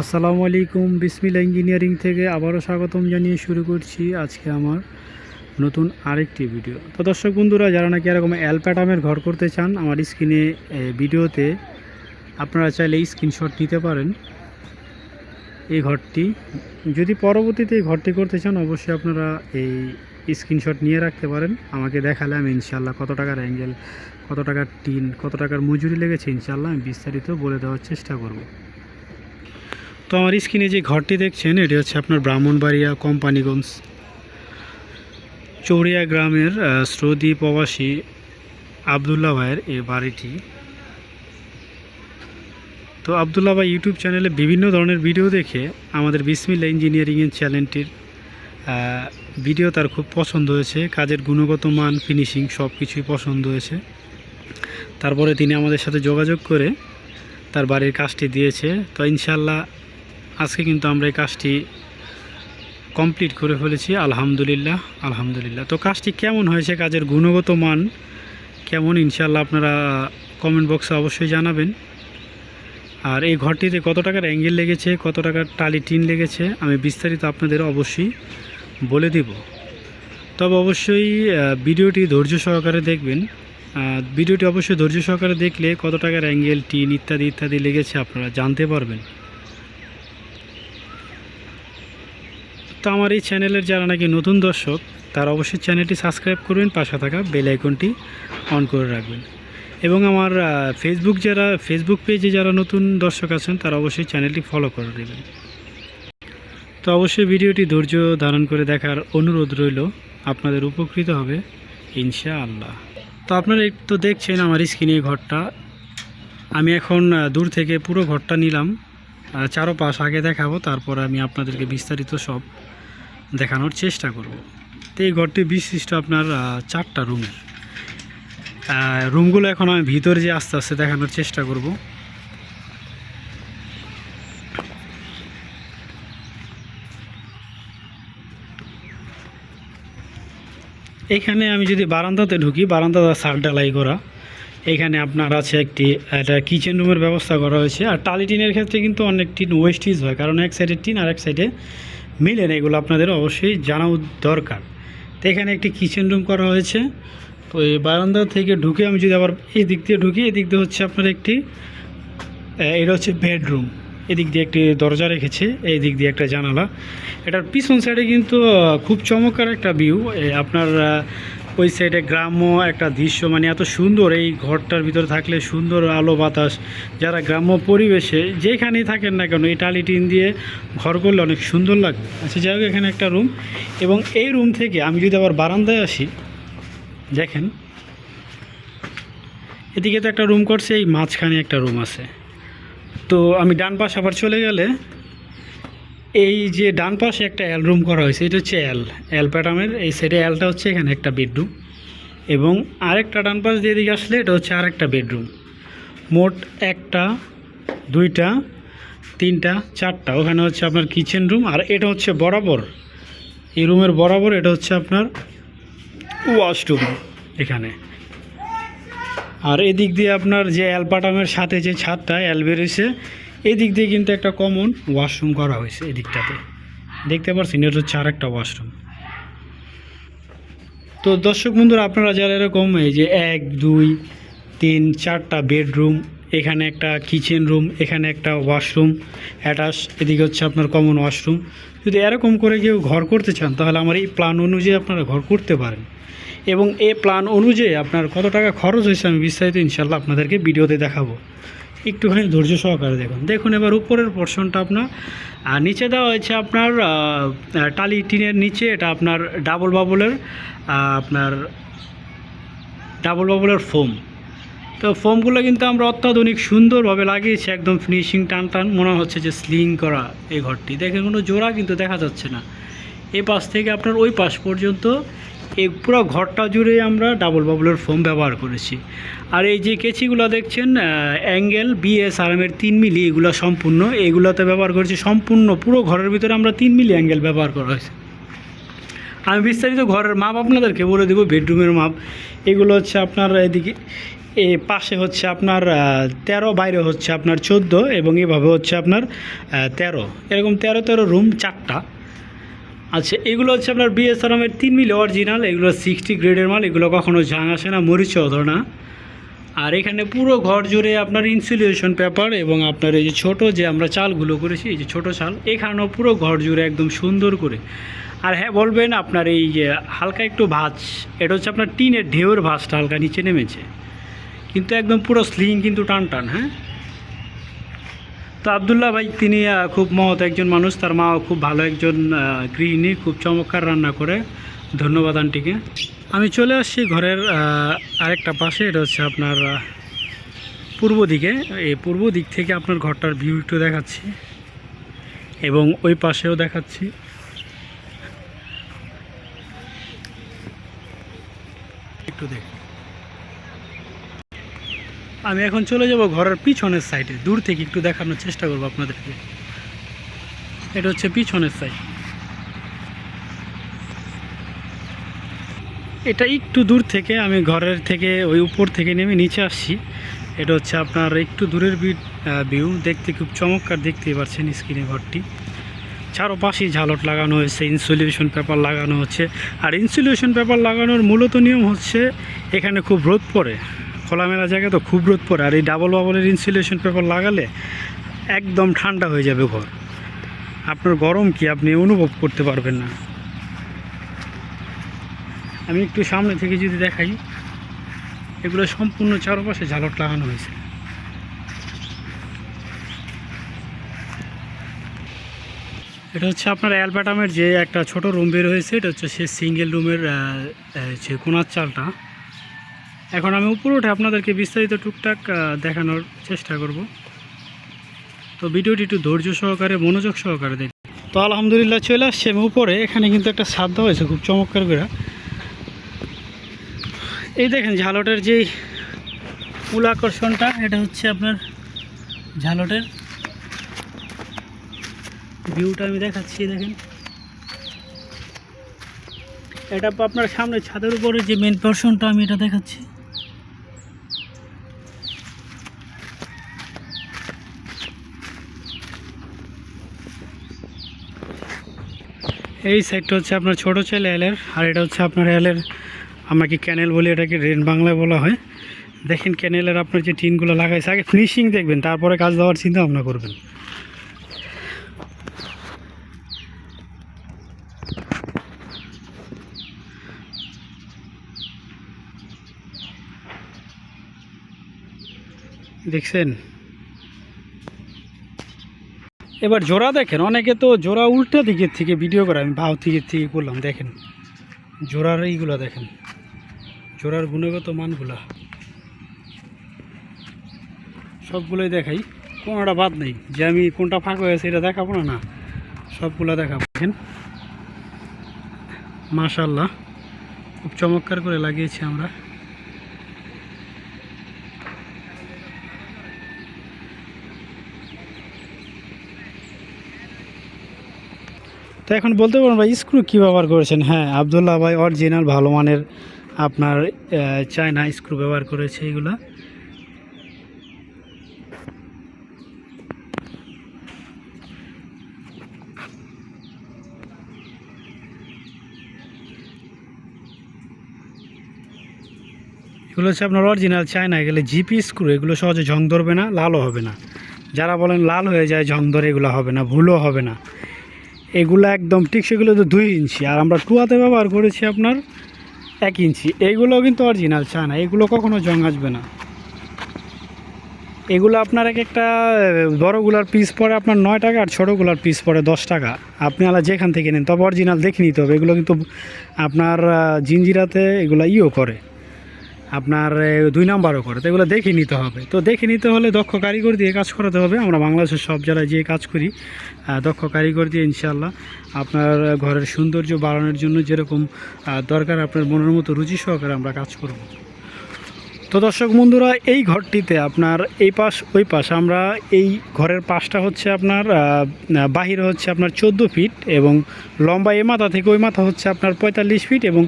আসসালামু আলাইকুম বিসমিল ইঞ্জিনিয়ারিং থেকে আবারও স্বাগতম জানিয়ে শুরু করছি আজকে আমার নতুন আরেকটি ভিডিও। তো দর্শক বন্ধুরা, যারা নাকি এরকম অ্যালপ্যাটামের ঘর করতে চান, আমার স্ক্রিনে ভিডিওতে আপনারা চাইলে স্ক্রিনশট নিতে পারেন। এই ঘরটি, যদি পরবর্তীতে এই ঘরটি করতে চান, অবশ্যই আপনারা এই স্ক্রিনশট নিয়ে রাখতে পারেন। আমাকে দেখালে আমি ইনশাল্লাহ কত টাকার অ্যাঙ্গেল, কত টাকার টিন, কত টাকার মজুরি লেগেছে ইনশাল্লাহ আমি বিস্তারিত বলে দেওয়ার চেষ্টা করব। তো আমার স্ক্রিনে যে ঘরটি দেখছেন, এটি হচ্ছে আপনার ব্রাহ্মণবাড়িয়া কোম্পানিগঞ্জ চৌরিয়া গ্রামের শ্রোদি প্রবাসী আবদুল্লাহ ভাইয়ের এই বাড়িটি। তো আবদুল্লাহ ভাই ইউটিউব চ্যানেলে বিভিন্ন ধরনের ভিডিও দেখে আমাদের বিসমিল্লা ইঞ্জিনিয়ারিংয়ের চ্যানেলটির ভিডিও তার খুব পছন্দ হয়েছে। কাজের গুণগত মান, ফিনিশিং সব কিছুই পছন্দ হয়েছে। তারপরে তিনি আমাদের সাথে যোগাযোগ করে তার বাড়ির কাজটি দিয়েছে। তো ইনশাল্লাহ আজকে কিন্তু আমরা এই কাজটি কমপ্লিট করে ফেলেছি, আলহামদুলিল্লাহ আলহামদুলিল্লাহ। তো কাজটি কেমন হয়েছে? কাজের গুণগত মান কেমন? ইনশাল্লাহ আপনারা কমেন্ট বক্সে অবশ্যই জানাবেন। আর এই ঘরটিতে কত টাকার অ্যাঙ্গেল লেগেছে, কত টাকার টালি টিন লেগেছে, আমি বিস্তারিত আপনাদের অবশ্যই বলে দেব। তবে অবশ্যই ভিডিওটি ধৈর্য সহকারে দেখবেন। ভিডিওটি অবশ্যই ধৈর্য সহকারে দেখলে কত টাকার অ্যাঙ্গেল টিন ইত্যাদি ইত্যাদি লেগেছে আপনারা জানতে পারবেন। তো আমার এই চ্যানেলের যারা নাকি নতুন দর্শক তারা অবশ্যই চ্যানেলটি সাবস্ক্রাইব করবেন পাশে থাকা বেল আইকনটি অন করে রাখবেন। এবং আমার ফেসবুক যারা ফেসবুক পেজে যারা নতুন দর্শক আছেন তারা অবশ্যই চ্যানেলটি ফলো করে দেবেন। তো অবশ্যই ভিডিওটি ধৈর্য ধারণ করে দেখার অনুরোধ রইল আপনাদের উপকৃত হবে ইনশা আল্লাহ তো আপনারা একটু দেখছেন আমার স্ক্রিনে ঘরটা। আমি এখন দূর থেকে পুরো ঘরটা নিলাম। আহ, চারো পাশ আগে দেখাবো তারপর আমি আপনাদেরকে বিস্তারিত সব দেখানোর চেষ্টা করব। তো এই ঘরটি বিশিষ্ট আপনার চারটা রুমের। রুমগুলো এখন আমি ভিতরে যে আস্তে আস্তে দেখানোর চেষ্টা করব। এখানে আমি যদি বারান্দাতে ঢুকি বারান্দাটা সার ডালাই করা। এখানে আপনার আছে একটি একটা কিচেন রুমের ব্যবস্থা করা হয়েছে। আর টালি টিনের ক্ষেত্রে কিন্তু অনেক টিন ওয়েস্টিজ হয়, কারণ এক সাইডে টিন আর এক সাইডে মিলে এগুলো আপনাদের অবশ্যই জানা দরকার। তো এখানে একটি কিচেন রুম করা হয়েছে। তো এই বারান্দা থেকে ঢুকে আমি যদি আবার এই দিক দিয়ে ঢুকি, এদিক দিয়ে হচ্ছে আপনার একটি এটা হচ্ছে বেডরুম এদিক দিয়ে একটি দরজা রেখেছে এই দিক দিয়ে একটা জানালা। এটার পিছন সাইডে কিন্তু খুব চমৎকার একটা ভিউ আপনার ওই সাইডে গ্রাম্য একটা দৃশ্য মানে এত সুন্দর এই ঘরটার ভিতরে থাকলে সুন্দর আলো বাতাস। যারা গ্রাম্য পরিবেশে যেখানেই থাকেন না কেন, এই টালি টিন দিয়ে ঘর করলে অনেক সুন্দর লাগবে। আচ্ছা যাই হোক, এখানে একটা রুম এবং এই রুম থেকে আমি যদি আবার বারান্দায় আসি, দেখেন, এদিকে তো একটা রুম করছে, এই মাঝখানে একটা রুম আছে। তো আমি ডান পাশ আবার চলে গেলে এই যে ডান পাশে একটা এল রুম করা হয়েছে, এটা হচ্ছে এল এল প্যাটামের এই সাইডে এলটা হচ্ছে এখানে একটা বেডরুম এবং আরেকটা ডান পাশ দিয়ে দিকে আসলে এটা হচ্ছে আরেকটা বেডরুম মোট একটা, দুইটা, তিনটা, চারটা। ওখানে হচ্ছে আপনার কিচেন রুম আর এটা হচ্ছে বরাবর। এই রুমের বরাবর এটা হচ্ছে আপনার ওয়াশরুম এখানে। আর এদিক দিয়ে আপনার যে অ্যালপাটামের সাথে যে ছাদটা অ্যাল বেরিয়েছে এই দিক দিয়ে কিন্তু একটা কমন ওয়াশরুম করা হয়েছে এদিকটাতে। দেখতে পাচ্ছেন এটা হচ্ছে আর একটা ওয়াশরুম তো দর্শক বন্ধুরা, আপনারা যারা এরকম এই যে এক, দুই, তিন, চারটা বেডরুম এখানে একটা কিচেন রুম এখানে একটা ওয়াশরুম অ্যাটাচ এদিকে হচ্ছে আপনার কমন ওয়াশরুম যদি এরকম করে কেউ ঘর করতে চান, তাহলে আমার এই প্ল্যান অনুযায়ী আপনারা ঘর করতে পারেন। এবং এই প্ল্যান অনুযায়ী আপনার কত টাকা খরচ হয়েছে আমি বিস্তারিত ইনশাল্লাহ আপনাদেরকে ভিডিওতে দেখাবো। একটুখানি ধৈর্য সহকারে দেখুন। দেখুন এবার উপরের পোর্শনটা আপনার। আর নিচে দেওয়া হয়েছে আপনার টালি টিনের নিচে, এটা আপনার ডাবল বাবলের আপনার ডাবল বাবলের ফোম তো ফোমগুলো কিন্তু আমরা অত্যাধুনিক সুন্দরভাবে লাগিয়েছি, একদম ফিনিশিং টান টান, মনে হচ্ছে যে স্লিং করা এই ঘরটি। দেখে কোনো জোড়া কিন্তু দেখা যাচ্ছে না। এই পাশ থেকে আপনার ওই পাশ পর্যন্ত এই পুরো ঘরটা জুড়ে আমরা ডাবল বাবলের ফোম ব্যবহার করেছি। আর এই যে কেচিগুলো দেখছেন অ্যাঙ্গেল বিএস আরামের তিন মিলি, এগুলো সম্পূর্ণ। এগুলোতে ব্যবহার করেছি সম্পূর্ণ পুরো ঘরের ভিতরে আমরা তিন মিলি অ্যাঙ্গেল ব্যবহার করা হয়েছে। আমি বিস্তারিত ঘরের মাপ আপনাদেরকে বলে দেবো বেডরুমের মাপ এগুলো হচ্ছে আপনার এদিকে, এ পাশে হচ্ছে আপনার তেরো, বাইরে হচ্ছে আপনার চোদ্দ এবং এভাবে হচ্ছে আপনার তেরো। এরকম তেরো তেরো রুম চারটা। আচ্ছা এগুলো হচ্ছে আপনার বিএসআরএমের তিন মিলি অরিজিনাল এগুলো সিক্সটি গ্রেডের মাল, এগুলো কখনো ঝাং আসে না, মরিচ ধরে না। আর এখানে পুরো ঘর জুড়ে আপনার ইনসুলেশন পেপার এবং আপনার এই যে ছোটো যে আমরা চালগুলো করেছি, এই যে ছোটো চাল, এখানেও পুরো ঘর জুড়ে একদম সুন্দর করে। আর হ্যাঁ বলবেন আপনার এই যে হালকা একটু ভাঁজ, এটা হচ্ছে আপনার টিনের ঢেউর ভাঁজটা হালকা নিচে নেমেছে। কিন্তু একদম পুরো স্লিং কিন্তু টান টান হ্যাঁ? তো আবদুল্লাহ ভাই, তিনি খুব মহৎ একজন মানুষ। তার মাও খুব ভালো একজন গৃহিণী, খুব চমৎকার রান্না করে। ধন্যবাদ আন্টিকে। আমি চলে আসছি ঘরের আরেকটা পাশে। এটা হচ্ছে আপনার পূর্ব দিকে। এই পূর্ব দিক থেকে আপনার ঘরটার ভিউ একটু দেখাচ্ছি। এবং ওই পাশেও দেখাচ্ছি। একটু দেখ আমি এখন চলে যাব ঘরের পিছনের সাইডে। দূর থেকে একটু দেখানোর চেষ্টা করব আপনাদেরকে। এটা হচ্ছে পিছনের সাইড এটা একটু দূর থেকে, আমি ঘরের থেকে ওই উপর থেকে নেমে নিচে আসছি। এটা হচ্ছে আপনার একটু দূরের ভিউ দেখতে খুব চমৎকার দেখতেই পাচ্ছেন স্ক্রিনে ঘরটি। চারোপাশেই ঝালট লাগানো হয়েছে ইনসুলেশন পেপার লাগানো হচ্ছে। আর ইনসুলেশন পেপার লাগানোর মূলত নিয়ম হচ্ছে, এখানে খুব রোদ পড়ে। খোলামেলা জায়গায় তো খুব রোদ পড়ে, আর এই ডাবল বাবলের ইনসুলেশন পেপার লাগালে একদম ঠান্ডা হয়ে যাবে ঘর। আপনার গরম কি আপনি অনুভব করতে পারবেন না। আমি একটু সামনে থেকে যদি দেখাই, এগুলো সম্পূর্ণ চারপাশে ঝালট লাগানো হয়েছে। এটা হচ্ছে আপনার অ্যালবাটামের যে একটা ছোট রুম বের হয়েছে, এটা হচ্ছে সে সিঙ্গেল রুমের যে কোনার চালটা। এখন আমি উপরে উঠে আপনাদেরকে বিস্তারিত টুকটাক দেখানোর চেষ্টা করব। তো ভিডিওটি একটু ধৈর্য সহকারে, মনোযোগ সহকারে দেখ তো আলহামদুলিল্লাহ চলে আসছে আমি উপরে। এখানে কিন্তু একটা দেওয়া হয়েছে, খুব চমৎকার করে। এই দেখেন ঝালটের যে মূল আকর্ষণটা, এটা হচ্ছে আপনার ঝালটের ভিউটা আমি দেখাচ্ছি, দেখেন। এটা আপনার সামনে ছাদের উপরে যে মেন পোর্শনটা আমি এটা দেখাচ্ছি। এই সাইডটা হচ্ছে আপনার ছোট ছেলে এলের, আর এটা হচ্ছে আপনার এলের আমরা কি ক্যানেল বলি এটাকে রেন বাংলায় বলা হয়। দেখেন ক্যানেলের আপনার যে টিনগুলো লাগাইছে, আগে ফিনিশিং দেখবেন, তারপরে কাজ দেওয়ার চিন্তা ভাবনা করবেন। দেখছেন? এবার জোড়া দেখেন, অনেকে তো জোড়া উল্টা দিকের থেকে ভিডিও করে, আমি ভাও দিকের থেকে করলাম, দেখেন। জোড়ার এইগুলো দেখেন, জোড়ার গুণগত মানগুলা। সবগুলোই দেখাই, কোনোটা বাদ নেই, যে আমি কোনটা ফাঁকা হয়েছে এটা দেখাবো না না, সবগুলো দেখাবো। দেখেন মাশাল্লাহ খুব চমৎকার করে লাগিয়েছি আমরা। তো এখন বলতে পারব ভাই স্ক্রু কী ব্যবহার করেছেন? হ্যাঁ আবদুল্লাহ ভাই অরিজিনাল ভালো মানের আপনার চায়না স্ক্রু ব্যবহার করেছে এগুলা। এগুলো হচ্ছে আপনার অরিজিনাল চায়না গেলে জিপি স্ক্রু এগুলো সহজে ঝং ধরবে না, লালও হবে না। যারা বলেন লাল হয়ে যায়, ঝং ধরে এগুলো হবে না, ভুলও হবে না। এগুলো একদম ঠিক সেগুলো তো দুই ইঞ্চি। আর আমরা টুয়াতে ব্যবহার করেছি আপনার এক ইঞ্চি। এইগুলো কিন্তু অরিজিনাল চা না এগুলো কখনো জং আসবে না। এগুলো আপনার এক একটা বড়গুলার পিস পড়ে আপনার নয় টাকা আর ছোটোগুলার পিস পড়ে দশ টাকা। আপনি আলা যেখান থেকে নেন, তবে অরিজিনাল দেখে নিতে হবে। এগুলো কিন্তু আপনার জিঞ্জিরাতে এগুলো ইও করে। আপনার দুই নাম্বারও করে, তো এগুলো দেখে নিতে হবে। তো দেখে নিতে হলে দক্ষ কারিগর দিয়ে কাজ করাতে হবে। আমরা বাংলাদেশের সব জায়গায় যেয়ে কাজ করি। দক্ষ কারিগর দিয়ে ইনশাল্লাহ আপনার ঘরের সৌন্দর্য বাড়ানোর জন্য যেরকম দরকার আপনার মনের মতো রুচি সহকারে আমরা কাজ করব। তো দর্শক বন্ধুরা, এই ঘরটিতে আপনার এই পাশ, ওই পাশ, আমরা এই ঘরের পাশটা হচ্ছে আপনার বাহির হচ্ছে আপনার চোদ্দ ফিট এবং লম্বা এই মাথা থেকে ওই মাথা হচ্ছে আপনার পঁয়তাল্লিশ ফিট এবং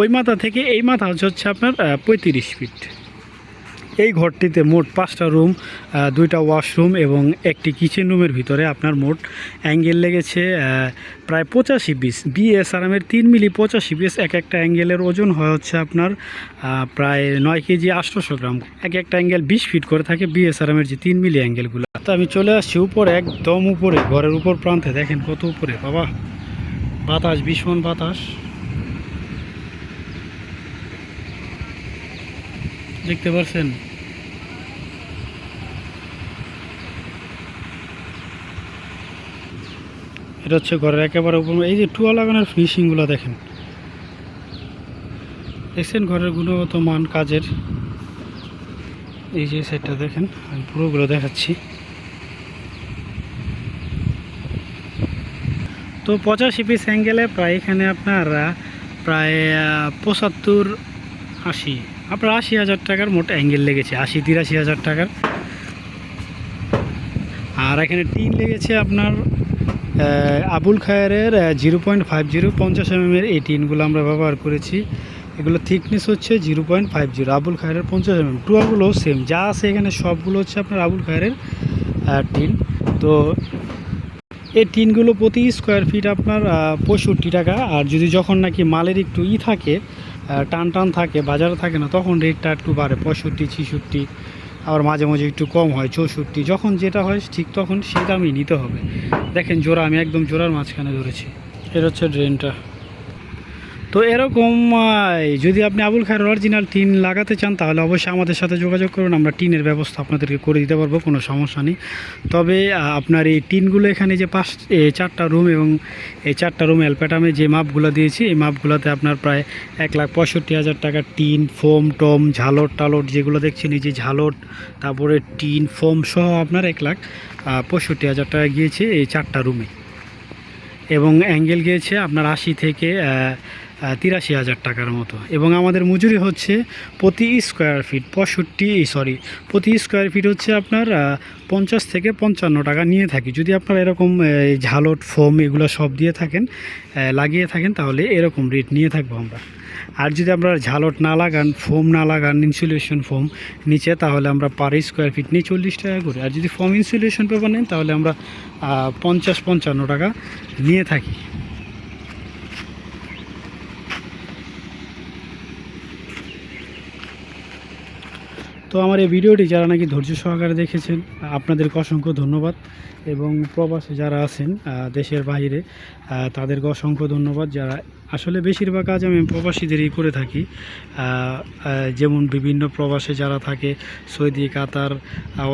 ওই মাথা থেকে এই মাথা হচ্ছে হচ্ছে আপনার পঁয়ত্রিশ ফিট। এই ঘরটিতে মোট পাঁচটা রুম দুইটা ওয়াশরুম এবং একটি কিচেন রুমের ভিতরে আপনার মোট অ্যাঙ্গেল লেগেছে প্রায় পঁচাশি পিস। বিএসআরএমের তিন মিলি পঁচাশি পিস, এক একটা অ্যাঙ্গেলের ওজন হয় হচ্ছে আপনার প্রায় নয় কেজি আটশোশো গ্রাম। এক একটা অ্যাঙ্গেল বিশ ফিট করে থাকে বিএসআরএমের যে তিন মিলি অ্যাঙ্গেলগুলো। তো আমি চলে আসছি উপরে, একদম উপরে, ঘরের উপর প্রান্তে। দেখেন কত উপরে, বাবা। বাতাস, ভীষণ বাতাস। দেখতে পারছেন? এটা হচ্ছে ঘরের একেবারে উপর, এই যে টুয়া লাগানোর ফিনিশিংগুলো দেখেন। দেখছেন ঘরের গুণগত মান, কাজের? এই যে সেটটা দেখেন, আমি পুরোগুলো দেখাচ্ছি। তো পঁচাশি পিস অ্যাঙ্গেলে প্রায় এখানে আপনার প্রায় পঁচাত্তর আশি, আপনার আশি হাজার টাকার মোট অ্যাঙ্গেল লেগেছে, আশি তিরাশি হাজার টাকার। আর এখানে টিন লেগেছে আপনার আবুল খায়ারের জিরো পয়েন্ট ফাইভ জিরো, পঞ্চাশ এমএমের এই টিনগুলো আমরা ব্যবহার করেছি। এগুলো থিকনেস হচ্ছে zero point five zero, Abul Khayer পঞ্চাশ এমএম টুয়াগুলো সেম যা আছে এখানে সবগুলো হচ্ছে আপনার আবুল খায়ের টিন। তো এই টিনগুলো প্রতি স্কোয়ার ফিট আপনার পঁয়ষট্টি টাকা। আর যদি যখন নাকি মালের একটু ই থাকে টান টান থাকে, বাজারে থাকে না, তখন রেটটা একটু বাড়ে, পঁয়ষট্টি, ছিষট্টি। আবার মাঝে মাঝে একটু কম হয়, চৌষট্টি। যখন যেটা হয় ঠিক তখন সেটা আমি নিতে হবে। দেখেন জোড়া, আমি একদম জোড়ার মাঝখানে ধরেছি। এটা হচ্ছে ড্রেনটা। তো এরকম যদি আপনি আবুল খায়ের অরিজিনাল টিন লাগাতে চান, তাহলে অবশ্যই আমাদের সাথে যোগাযোগ করুন। আমরা টিনের ব্যবস্থা আপনাদেরকে করে দিতে পারব, কোনো সমস্যা নেই। তবে আপনার এই টিনগুলো এখানে যে পাঁচ চারটা রুম এবং এই চারটা রুম অ্যালপ্যাটামে যে মাপগুলো দিয়েছি, এই মাপগুলোতে আপনার প্রায় এক লাখ পঁয়ষট্টি হাজার টাকার টিন, ফোম, টম, ঝালট, টালট যেগুলো দেখছেন, এই যে ঝালট, তারপরে টিন, ফোম সহ আপনার এক লাখ পঁয়ষট্টি হাজার টাকা গিয়েছে এই চারটা রুমে। এবং অ্যাঙ্গেল গিয়েছে আপনার আশি থেকে তিরাশি হাজার টাকার মতো। এবং আমাদের মজুরি হচ্ছে প্রতি স্কোয়ার ফিট পঁয়ষট্টি সরি প্রতি স্কোয়ার ফিট হচ্ছে আপনার পঞ্চাশ থেকে পঞ্চান্ন টাকা নিয়ে থাকি। যদি আপনারা এরকম ঝালট, ফোম এগুলো সব দিয়ে থাকেন লাগিয়ে থাকেন, তাহলে এরকম রেট নিয়ে থাকব আমরা। আর যদি আপনারা ঝালট না লাগান, ফোম না লাগান ইনসুলেশন ফোম নিচে, তাহলে আমরা পার স্কোয়ার ফিট নিয়ে চল্লিশ টাকা করে। আর যদি ফোম ইনসুলেশন পেপার নেন, তাহলে আমরা পঞ্চাশ পঞ্চান্ন টাকা নিয়ে থাকি। তো আমার এই ভিডিওটি যারা নাকি ধৈর্য সহকারে দেখেছেন, আপনাদেরকে অসংখ্য ধন্যবাদ। এবং প্রবাসে যারা আছেন দেশের বাইরে তাদেরকে অসংখ্য ধন্যবাদ যারা আসলে বেশিরভাগ কাজ আমি প্রবাসীদেরই করে থাকি। যেমন বিভিন্ন প্রবাসে যারা থাকে, সৌদি, কাতার,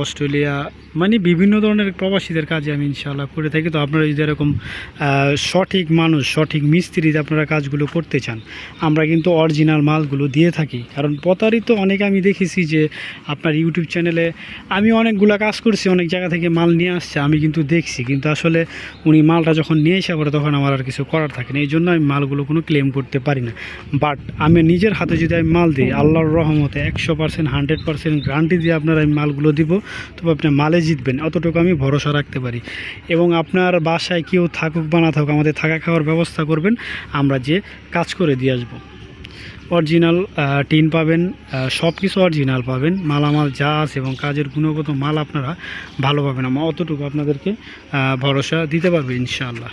অস্ট্রেলিয়া মানে বিভিন্ন ধরনের প্রবাসীদের কাজে আমি ইনশাল্লাহ করে থাকি। তো আপনারা যদি এরকম সঠিক মানুষ, সঠিক মিস্ত্রিতে আপনারা কাজগুলো করতে চান, আমরা কিন্তু অরিজিনাল মালগুলো দিয়ে থাকি। কারণ প্রতারিত অনেক আমি দেখেছি যে আপনার ইউটিউব চ্যানেলে আমি অনেকগুলো কাজ করছি, অনেক জায়গা থেকে মাল নিয়ে আসছে, আমি কিন্তু দেখছি। কিন্তু আসলে উনি মালটা যখন নিয়ে এসে পরে তখন আমার আর কিছু করার থাকে না। এই জন্য আমি মালগুলো কোনো ক্লেম করতে পারি না। বাট আমি নিজের হাতে যদি আমি মাল দিই, আল্লাহর রহমতে একশো পার্সেন্ট হান্ড্রেড পার্সেন্ট গ্যারান্টি দিয়ে আপনার আমি মালগুলো দিব, তবে আপনি মালে জিতবেন, অতটুকু আমি ভরসা রাখতে পারি। এবং আপনার বাসায় কেউ থাকুক বা না থাকুক, আমাদের থাকা খাওয়ার ব্যবস্থা করবেন, আমরা যে কাজ করে দিয়ে আসব। অরিজিনাল টিন পাবেন সব কিছু অরিজিনাল পাবেন, মালামাল যা আছে এবং কাজের গুণগত মাল আপনারা ভালো পাবেন। আমরা অতটুকু আপনাদেরকে ভরসা দিতে পারবে ইনশাআল্লাহ।